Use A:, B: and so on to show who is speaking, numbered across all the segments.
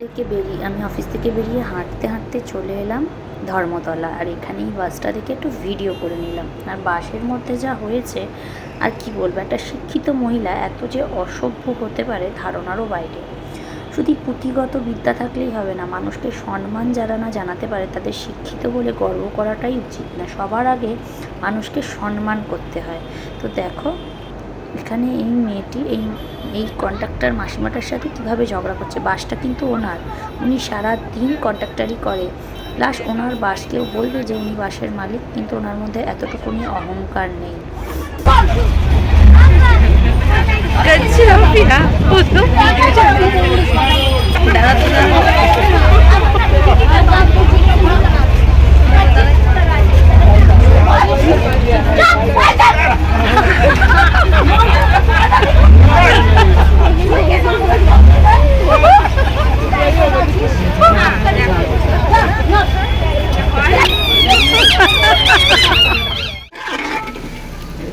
A: থেকে বেরিয়ে, আমি অফিস থেকে বেরিয়ে হাঁটতে হাঁটতে চলে এলাম ধর্মতলা। আর এখানেই বাসটা দেখে একটু ভিডিও করে নিলাম। আর বাসের মধ্যে যা হয়েছে, আর কি বলব, একটা শিক্ষিত মহিলা এত যে অসভ্য হতে পারে ধারণারও বাইরে। শুধু পুঁথিগত বিদ্যা থাকলেই হবে না, মানুষকে সম্মান যারা না জানাতে পারে, তাদের শিক্ষিত বলে গর্ব করাটাই উচিত না। সবার আগে মানুষকে সম্মান করতে হয়। তো দেখো এখানে এই মেয়েটি, এই এই কন্ট্রাক্টর মাসিমাটার সাথে কীভাবে ঝগড়া করছে? বাসটা কিন্তু ওনার। উনি সারা দিন কন্ট্রাক্টারই করে। প্লাস ওনার বাসকেও বলবে যে উনি বাসের মালিক, কিন্তু ওনার মধ্যে এতটুকুনি অহংকার নেই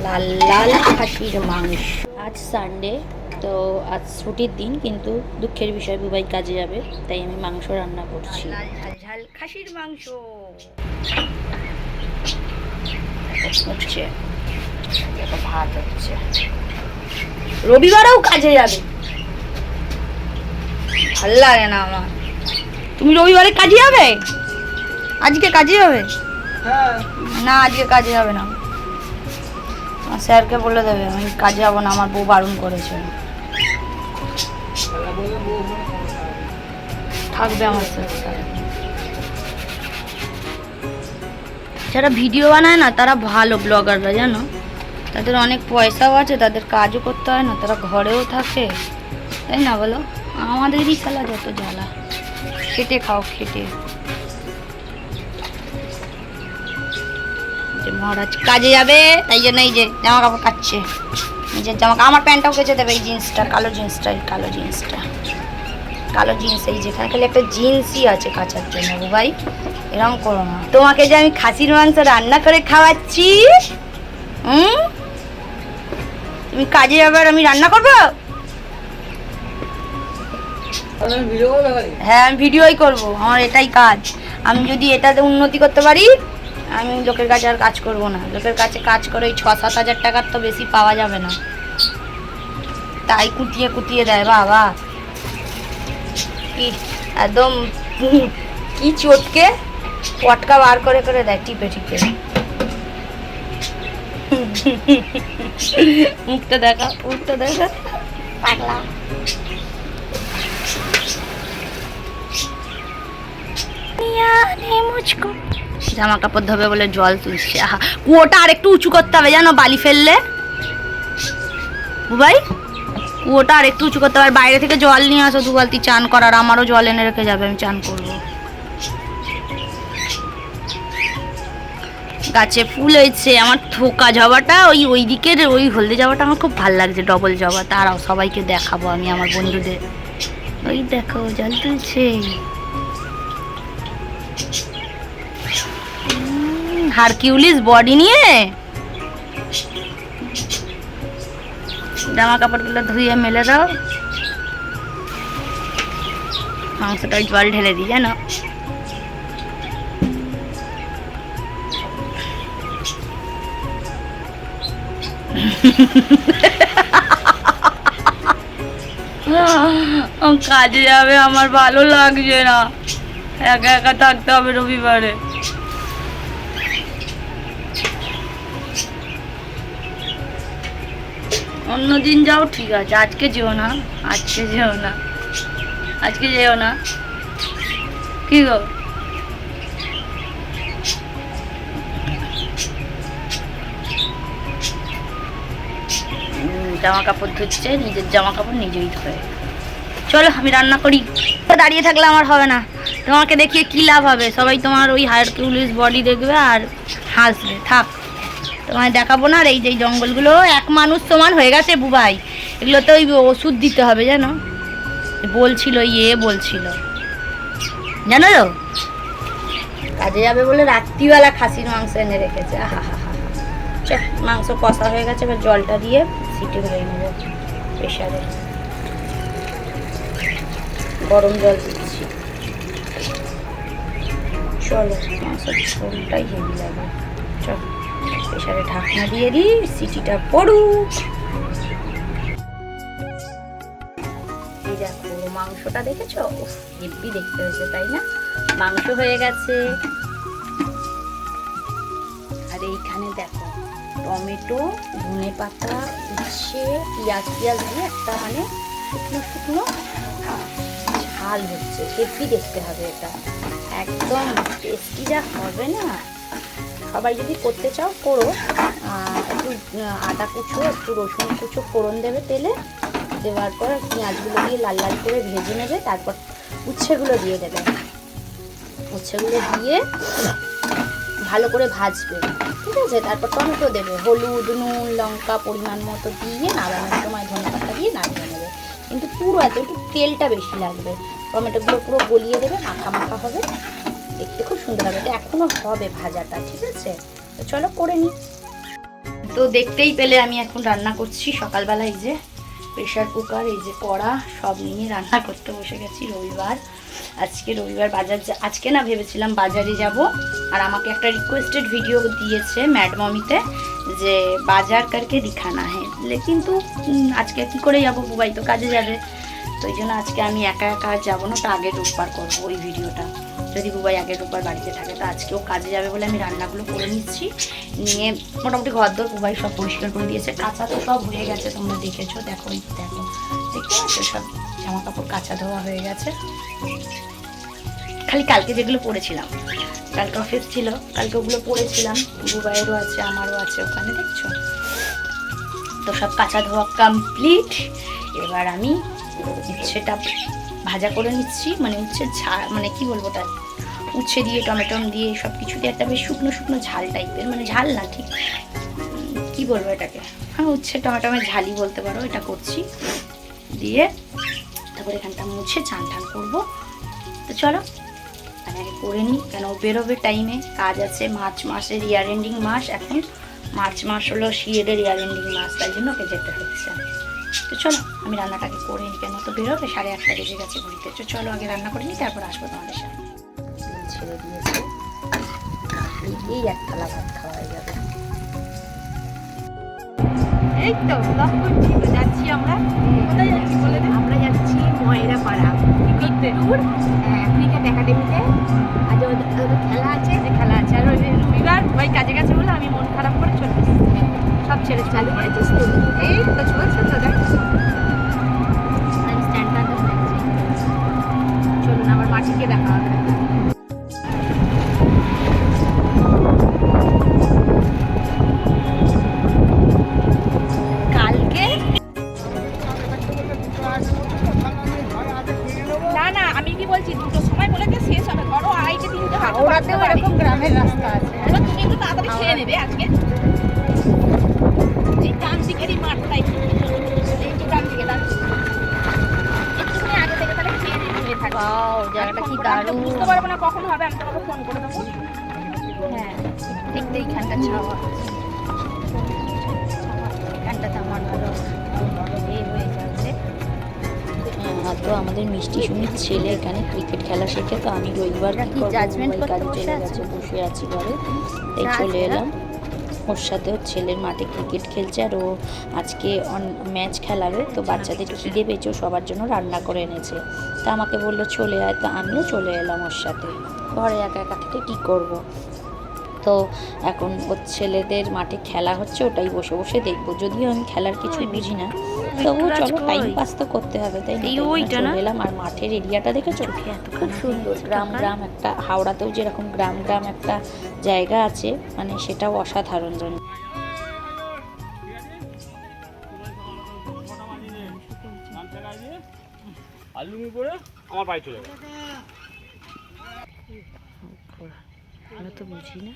A: লাল লাল খাসির মাংস আজ সানডে তো আজ ছুটির দিন কিন্তু দুঃখের বিষয় বুবাই কাজে যাবে তাই আমি মাংস রান্না করছি।
B: ঝাল খাসির মাংস। ভাত হচ্ছে। রবিবারেও কাজে যাবে। ভালো লাগে না আমার। তুমি রবিবারে কাজে যাবে? আজকে কাজে যাবে? না আজকে কাজে যাবে না। স্যারকে বলে দেবে আমি কাজে যাব না আমার বউ বারণ করেছে। থাকবে আমার সাথে যারা ভিডিও বানায় না, তারা ভালো ব্লগাররা জানো? তাদের অনেক পয়সাও আছে, তাদের কাজও করতে হয় না, তারা ঘরেও থাকে। তাই না বলো? আমাদেরই খেলা যত জ্বালা। খেটে খাও, খেটে। মহারাজ কাজে যাবে, তাই জন্য এই যে জামা কাপড় কাচ্ছে নিজের জামা আমার প্যান্টটাও কেচে দেবে এই জিন্সটা কালো জিন্সটা এই কালো জিন্সটা। কালো জিন্স এই যেখানে খালি একটা জিন্সই আছে কাচার জন্য ভাই। এরকম করো না। তোমাকে যে আমি খাসির মাংস রান্না করে খাওয়াচ্ছি হুম? তুমি কাজে যাবে আর আমি রান্না করব? হ্যাঁ আমি ভিডিওই করব। আমার এটাই কাজ। আমি যদি এটাতে উন্নতি করতে পারি আমি লোকের কাছে আর কাজ করব না। লোকের কাছে কাজ করে ওই ছ সাত হাজার টাকার তো বেশি পাওয়া যাবে না। তাই কুটিয়ে কুটিয়ে দেয় বাবা। একদম কি চটকে পটকা বার করে করে দেয় টিপে টিপে। মুখটা দেখা মুখটা দেখা। পাগলা। জামা কাপড় ধোবে বলে জল তুলছে। আহা, কুয়োটা আর একটু উঁচু করতে হবে জানো, বালি ফেললে? বুবাই, কুয়োটা আর একটু উঁচু করতে হবে। বাইরে থেকে জল নিয়ে আসো, দু বালতি চান করার। আমারও জল এনে রেখে যাবে, আমি চান করব। গাছে ফুল হয়েছে, আমার থোকা জবাটা, ওই ওই দিকের ওই হলদে জবাটা আমার খুব ভালো লাগছে, ডবল জবা। তারাও সবাইকে দেখাবো আমি, আমার বন্ধুদের। ওই দেখো, জল তুলছে। হারকিউলিস বডি নিয়ে? জামা কাপড়গুলো ধুয়ে মেলে দাও। মাংসটা জল ঢেলে দিই, জানো? কাজে যাবে, আমার ভালো লাগছে না। একা একা থাকতে হবে রবিবারে। অন্য দিন যাও, ঠিক আছে। আজকে যেও না, আজকে যেও না। আজকে যেও না। কি গো? জামা কাপড় ধুচ্ছে, নিজের জামা কাপড় নিজেই ধোয়। চলো, আমি রান্না করি। দাঁড়িয়ে থাকলে আমার হবে না। তোমাকে দেখিয়ে কী লাভ হবে? সবাই তোমার ওই হায়ার কিউলিস বডি দেখবে আর হাসবে। থাক। তোমায় দেখাবো না আর এই যে জঙ্গলগুলো এক মানুষ সমান হয়ে গেছে বুবাই। এগুলোতে ওই ওষুধ দিতে হবে, জানো? বলছিল ইয়ে বলছিল। জানো তো? কাজে যাবে বলে রাত্রিবেলা খাসির মাংস এনে রেখেছে। আহা, হা হা মাংস কষা হয়ে গেছে, এবার জলটা দিয়ে সিটি হয়ে নেব। প্রেশারে। গরম জল দিচ্ছি। চলো, মাংসের ঝোলটাই হেভি লাগে। প্রেশারে ঢাকনা দিয়ে দিই, সিটিটা পড়ুক। এই দেখো, মাংসটা দেখেছ? হেব্বি দেখতে হয়েছে, তাই না? মাংস হয়ে গেছে। আর এইখানে দেখো, টমেটো, ধনে পাতা, উচ্ছে, পেঁয়াজ পেঁয়াজ দিয়ে একটা মানে শুকনো শুকনো ঝাল হচ্ছে। হেব্বি দেখতে হবে এটা। একদম টেস্টি যা হবে না। সবাই যদি করতে চাও, করো। একটু আদা কুচো, একটু রসুন কুচো ফোড়ন দেবে তেলে। দেওয়ার পর পেঁয়াজগুলো দিয়ে লাল লাল করে ভেজে নেবে, তারপর উচ্ছেগুলো দিয়ে দেবে। উচ্ছেগুলো দিয়ে ভালো করে ভাজবে। ঠিক আছে? তারপর টমেটো দেবে। হলুদ, নুন, লঙ্কা পরিমাণ মতো দিয়ে নাড়ানোর সময় ধনে পাতা দিয়ে নাড়িয়ে নেবে। কিন্তু পুরো এত, একটু তেলটা বেশি লাগবে। টমেটোগুলো পুরো গলিয়ে দেবে, মাখা মাখা হবে। দেখতে খুব সুন্দর হবে। এটা এখনও হবে ভাজাটা, ঠিক আছে? তো চলো করে নিই তো দেখতেই পেলে আমি এখন রান্না করছি সকালবেলা, এই যে প্রেশার কুকার এই যে কড়া, সব নিয়ে রান্না করতে বসে গেছি রবিবার। আজকে রবিবার বাজার আজকে না ভেবেছিলাম বাজারে যাব, আর আমাকে একটা রিকোয়েস্টেড ভিডিও দিয়েছে ম্যাড মমিতে যে বাজার করকে দিখানা হ্যাঁ কিন্তু আজকে কি করে যাব, বুবাই তো কাজে যাবে। তো এই জন্য আজকে আমি একা একা যাব না, তো আগে রোববার করব ওই ভিডিওটা যদি বুবাই আগের রোববার বাড়িতে থাকে, তো আজকেও কাজে যাবে বলে আমি রান্নাগুলো করে নিচ্ছি। নিয়ে মোটামুটি ঘর দর বুবাই সব পরিষ্কার করে দিয়েছে। কাঁচা তো সব হয়ে গেছে, তোমরা দেখেছ। দেখো দেখো, দেখতে পাচ্ছ সব জামা কাপড় কাঁচা ধোয়া হয়ে গেছে। খালি কালকে যেগুলো পরেছিলাম কালকে অফিস ছিল, কালকে ওগুলো পরেছিলাম বুবাইয়েরও আছে, আমারও আছে ওখানে, দেখছ? তো সব কাঁচা ধোয়া কমপ্লিট এবার আমি উচ্ছেটা ভাজা করে নিচ্ছি মানে উচ্ছে ঝাল মানে কি বলব তার, উচ্ছে দিয়ে টমেটো দিয়ে সব কিছু দিয়ে একটা বেশ শুকনো শুকনো ঝাল টাইপের মানে ঝাল না ঠিক, কি বলব এটাকে হ্যাঁ উচ্ছে টমেটোমের ঝালই বলতে পারো, এটা করছি, দিয়ে তারপর এখানটা মুছে চান টান করব, তো চলো আগে করে নিই, কেন বেরোবে টাইমে কাজ আছে, মার্চ মাসের ইয়ার এন্ডিং মাস, এখন মার্চ মাস হলো সিএডের ইয়ার এন্ডিং মাস, তাই জন্য ওকে যেতে হচ্ছে। তো চলো আমি রান্নাটাকে করে নিই কেন তো বেরোবে সাড়ে আটটা বেজে গেছে ঘুরিতে। তো চলো আগে রান্না করে নিই তারপর আসব তোমাদের সাথে ছেড়ে দিয়েছে। এই এক থালা ভাত খাওয়া হয়ে যাবে।
C: এই তো ব্লগ করছি তো যাচ্ছি আমরা। কোথায় যাচ্ছি বলে
D: আমরা যাচ্ছি ময়রা পাড়া
C: ট্যুর
D: ক্রিকেট একাডেমিতে আজ ওদের খেলা আছে।
C: যে খেলা আছে আর ওই যে রবিবার ভাই কাজে গেছে বলে আমি মন খারাপ করে ছেড়ে
D: চালু করেছিস
C: এই তো চলছে তো দেখ
D: আমি স্ট্যান্ড আনতে পেরেছি চলুন আমার মাটিকে দেখা হবে
C: আমি তো বুঝতে পারব না কখন হবে আমি তোমাকে ফোন করে দেবো।
B: হ্যাঁ দেখতে এইখানটা ছাওয়া। এখানটাতে আমার ভালো এ হয়ে যাচ্ছে। তো আমাদের মিষ্টি সুমির ছেলে এখানে ক্রিকেট খেলা শেখে তো আমি রবিবার কি জাজমেন্ট কাজে চলে গেছে বসে আছি ঘরে। তাই চলে এলাম। ওর সাথে ওর ছেলের মাঠে ক্রিকেট খেলছে আর ও আজকে অন ম্যাচ খেলাবে, তো বাচ্চাদের খিদে পেয়েছে ও সবার জন্য রান্না করে এনেছে। তা আমাকে বলল, চলে আয়। তো আমিও চলে এলাম ওর সাথে। ঘরে একা একা থেকে কী করব? তো এখন ওর ছেলেদের মাঠে খেলা হচ্ছে ওটাই বসে বসে দেখব। যদিও আমি খেলার কিছু বুঝি না। তবুও চলো টাইম পাস তো করতে হবে তাই না?
C: এই
B: তাই জন্য
C: ওইটা না?
B: চলে এলাম আর মাঠের এরিয়াটা দেখেছ? খুব সুন্দর গ্রাম গ্রাম একটা হাওড়াতেও যেরকম গ্রাম গ্রাম একটা জায়গা আছে মানে সেটাও অসাধারণ জন
A: আলুমি করে আমার বাড়ি চলে যাবে
B: তো বুঝি না।